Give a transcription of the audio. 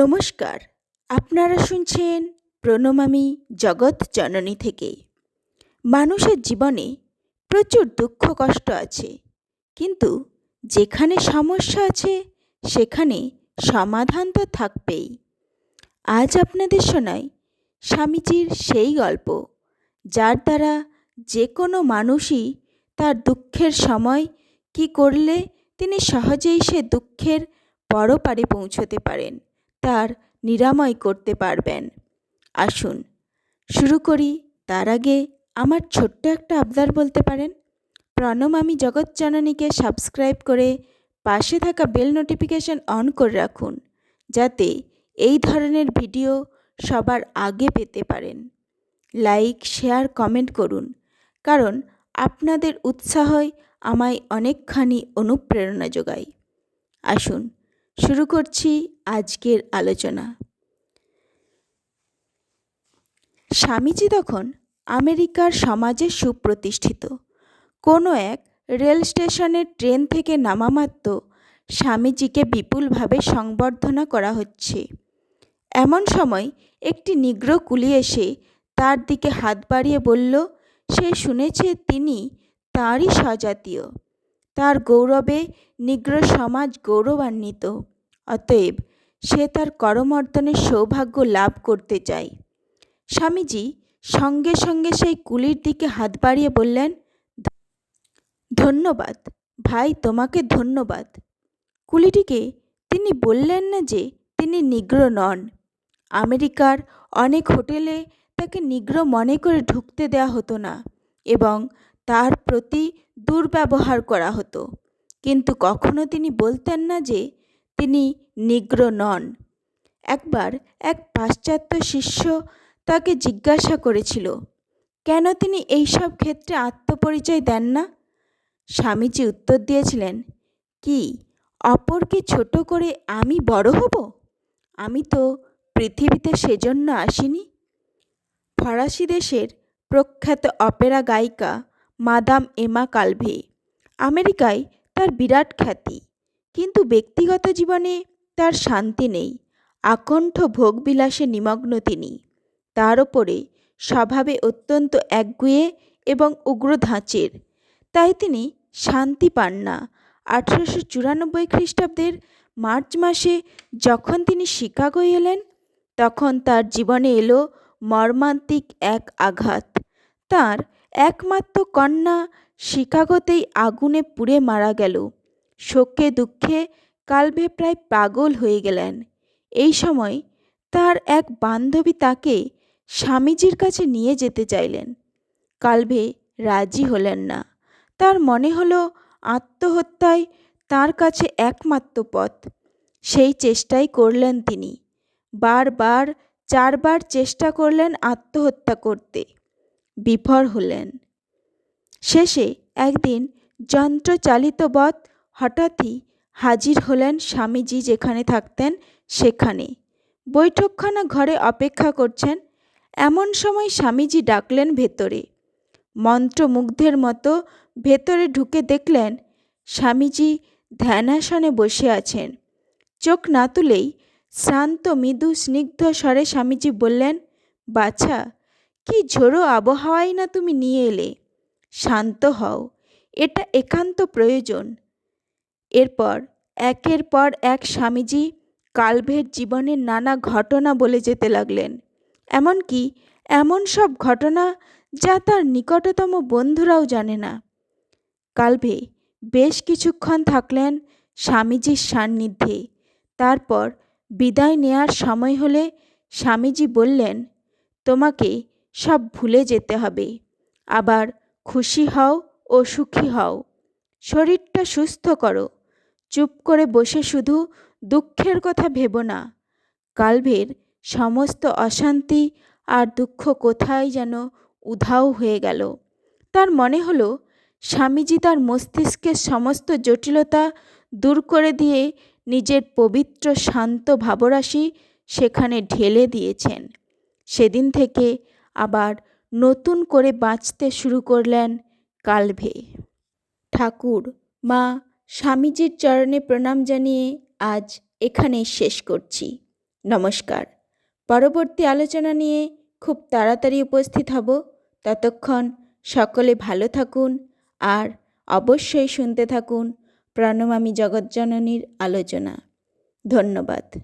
নমস্কার, আপনারা শুনছেন প্রণমামি জগৎ জননী থেকে। মানুষের জীবনে প্রচুর দুঃখ কষ্ট আছে, কিন্তু যেখানে সমস্যা আছে, সেখানে সমাধান তো থাকবেই। আজ আপনাদের শোনাই স্বামীজির সেই গল্প, যার দ্বারা যে কোনো মানুষই তার দুঃখের সময় কি করলে তিনি সহজেই সে দুঃখের পরপারে পৌঁছতে পারেন। তার নিরাময় করতে পারবেন। আসুন, শুরু করি। তার আগে আমার ছোট্ট একটা আবদার বলতে পারেন। প্রণম, আমি জগৎ জগৎজননীকে সাবস্ক্রাইব করে পাশে থাকা বেল নোটিফিকেশন অন করে রাখুন, যাতে এই ধরনের ভিডিও সবার আগে পেতে পারেন। লাইক শেয়ার কমেন্ট করুন, কারণ আপনাদের উৎসাহই আমায় অনেকখানি অনুপ্রেরণা যোগায়। আসুন শুরু করছি আজকের আলোচনা। স্বামীজি তখন আমেরিকার সমাজে সুপ্রতিষ্ঠিত। কোনো এক রেল স্টেশনের ট্রেন থেকে নামামাত্র স্বামীজিকে বিপুলভাবে সংবর্ধনা করা হচ্ছে। এমন সময় একটি নিগ্র কুলি এসে তার দিকে হাত বাড়িয়ে বলল, সে শুনেছে তিনি তাঁরই স্বজাতীয়। তার গৌরবে নিগ্র সমাজ গৌরবান্বিত। অতএব সে তার করমর্দনের সৌভাগ্য লাভ করতে চায়। স্বামীজি সঙ্গে সঙ্গে সেই কুলির দিকে হাত বাড়িয়ে বললেন, ধন্যবাদ, ভাই তোমাকে ধন্যবাদ। কুলিটিকে তিনি বললেন না যে তিনি নিগ্র নন। আমেরিকার অনেক হোটেলে তাকে নিগ্র মনে করে ঢুকতে দেওয়া হতো না এবং তার প্রতি দুর্ব্যবহার করা হতো। কিন্তু কখনো তিনি বলতেন না যে তিনি নিগ্র নন। একবার এক পাশ্চাত্য শিষ্য তাকে জিজ্ঞাসা করেছিল, কেন তিনি এইসব ক্ষেত্রে আত্মপরিচয় দেন না? স্বামীজি উত্তর দিয়েছিলেন, কি, অপরকে ছোট করে আমি বড় হব? আমি তো পৃথিবীতে সেজন্য আসিনি? ফরাসি দেশের প্রখ্যাত অপেরা গায়িকা মাদাম এমা কালভে। আমেরিকায় তার বিরাট খ্যাতি, কিন্তু ব্যক্তিগত জীবনে তার শান্তি নেই। আকণ্ঠ ভোগবিলাসে নিমগ্ন তিনি। তার ওপরে স্বভাবে অত্যন্ত একগুয়ে এবং উগ্র ধাঁচের। তাই তিনি শান্তি পান না। আঠেরোশো চুরানব্বই খ্রিস্টাব্দের মার্চ মাসে যখন তিনি শিকাগো এলেন, তখন তার জীবনে এলো মর্মান্তিক এক আঘাত। তার একমাত্র কন্যা শিকাগোতেই আগুনে পুড়ে মারা গেল। শোকে দুঃখে কালভে প্রায় পাগল হয়ে গেলেন। এই সময় তার এক বান্ধবী তাকে স্বামীজির কাছে নিয়ে যেতে চাইলেন। কালভে রাজি হলেন না। তার মনে হলো আত্মহত্যায় তার কাছে একমাত্র পথ। সেই চেষ্টাই করলেন তিনি। বারবার, চারবার চেষ্টা করলেন আত্মহত্যা করতে। বিফল হলেন। শেষে একদিন যন্ত্রচালিত বধ হঠাৎই হাজির হলেন স্বামীজি যেখানে থাকতেন সেখানে। বৈঠকখানা ঘরে অপেক্ষা করছেন, এমন সময় স্বামীজি ডাকলেন ভেতরে। মন্ত্রমুগ্ধের মতো ভেতরে ঢুকে দেখলেন স্বামীজি ধ্যানাসনে বসে আছেন। চোখ না তুলেই শ্রান্ত মৃদু স্নিগ্ধ স্বরে স্বামীজি বললেন, বাছা কি ঝোড়ো আবহাওয়াই না তুমি নিয়ে এলে? শান্ত হও, এটা একান্ত প্রয়োজন। এরপর, একের পর এক স্বামীজি কালভের জীবনের নানা ঘটনা বলে যেতে লাগলেন। এমনকি এমন সব ঘটনা যা তার নিকটতম বন্ধুরাও জানে না। কালভে বেশ কিছুক্ষণ থাকলেন স্বামীজির সান্নিধ্যে। তারপর বিদায় নেয়ার সময় হলে স্বামীজি বললেন, তোমাকে সব ভুলে যেতে হবে। আবার খুশি হও ও সুখী হও। শরীরটা সুস্থ করো। চুপ করে বসে শুধু দুঃখের কথা ভেবো না। কালভের সমস্ত অশান্তি আর দুঃখ কোথায় যেন উধাও হয়ে গেল। তার মনে হলো, স্বামীজি তার মস্তিষ্কের সমস্ত জটিলতা দূর করে দিয়ে নিজের পবিত্র শান্ত ভাবরাশি সেখানে ঢেলে দিয়েছেন। সেদিন থেকে আবার নতুন করে বাঁচতে শুরু করলেন কালভে। ঠাকুর, মা, স্বামীজির চরণে প্রণাম জানিয়ে আজ এখানে শেষ করছি। নমস্কার। পরবর্তী আলোচনা নিয়ে খুব তাড়াতাড়ি উপস্থিত হব। ততক্ষণ সকলে ভালো থাকুন আর অবশ্যই শুনতে থাকুন প্রণমামী জগজ্জননীর আলোচনা। ধন্যবাদ।